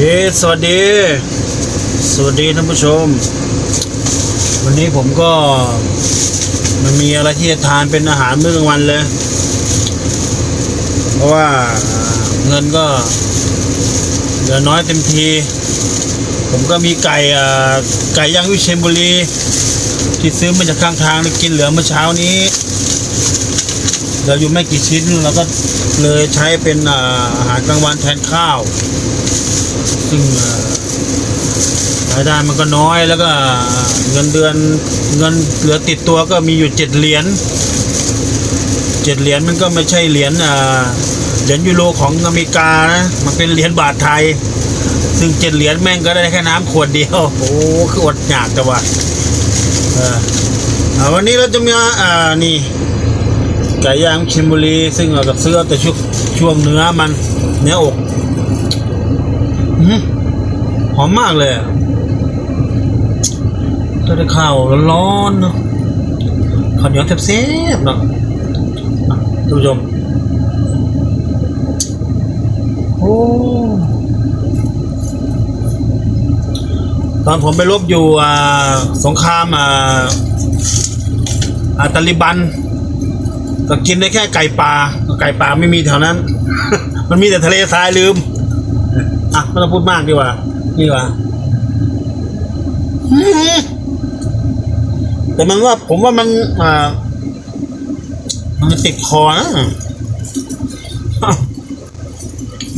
เย้สวัสดี สวัสดีท่านผู้ชม วันนี้ผมก็มันมีอะไรที่จะทานเป็นอาหารมื้อกลางวันเลย เพราะว่าเงินก็เหลือน้อยเต็มที ผมก็มีไก่อ่าไก่ย่างวิเชียรบุรี ที่ซื้อมาจากข้างทางกินเหลือเมื่อเช้านี้เหลือยู่ไม่กี่ชิ้นแล้วก็เลยใช้เป็นอาหารกลางวันแทนข้าว ซึ่งรายได้มันก็น้อยแล้วก็เงินเดือนเงินเหลือติดตัวก็มีอยู่เจ็ดเหรียญเจ็ดเหรียญมันก็ไม่ใช่เหรียญเหรียญยูโรของอเมริกานะมันเป็นเหรียญบาทไทย ซึ่งเจ็ดเหรียญแม่งก็ได้แค่น้ำขวดเดียว โอ้คืออดอยากแต่ว่าวันนี้เราจะมีอ่านี่ไก่ย่างชิมบุรี ซึ่งเรากับซื้อแต่ช่วงช่วงเนื้อมันเนื้ออก หือหอมมากเลยอะถ้าได้ข้าวร้อนๆเนาะข้าวเหนียวแซ่บๆเนาะท่านผู้ชม โอ้ตอนผมไปรบอยู่สงครามอ่าอาตาลิบัน ก็กินได้แค่ไก่ป่าไก่ป่าไม่มีแถวนั้น มันมีแต่ทะเลทรายลืม อะไม่ต้องพูดมากดีกว่าดีกว่าแต่มันว่าผมว่ามันอ่ามันติดคอนะ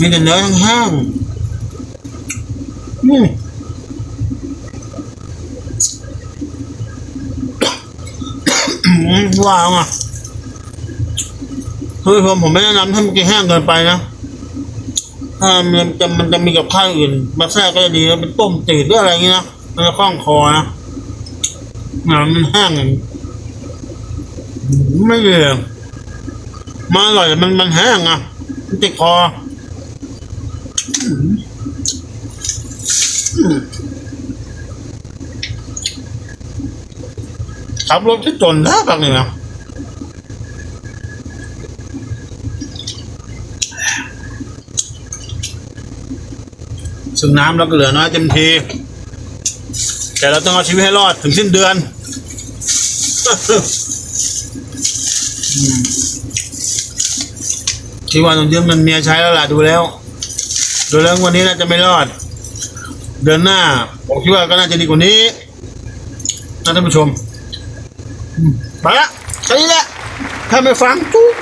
มีแต่เนื้อแห้งๆอืมอืมว่าเอาอะคือผมผมไม่แนะนำให้มันกินแห้งเกินไปนะ ถ้ามันจะมันจะมีกับข้าวอื่นมาแทรกก็จะดีนะเป็นต้มจืดหรืออะไรอย่างงี้นะมันจะคล่องคอนะงานมันแห้งอย่างนี้ไม่เลยมาอร่อยแต่มันมันแห้งอะมันติดคอขับรถที่จนได้ปะเนี่ยนะ ซึ่งน้ำเราก็เหลือน้อยเต็มที แต่เราต้องเอาชีวิตให้รอดถึงสิ้นเดือนอืมคิดว่าต้องยืมเงินเมียใช้แล้วล่ะดูแล้ว ดูแล้ววันนี้น่าจะไม่รอด เดือนหน้าผมคิดว่าก็น่าจะดีกว่านี้นะท่านผู้ชมไปละแค่นี้แหละถ้าไม่ฟังจุ๊บ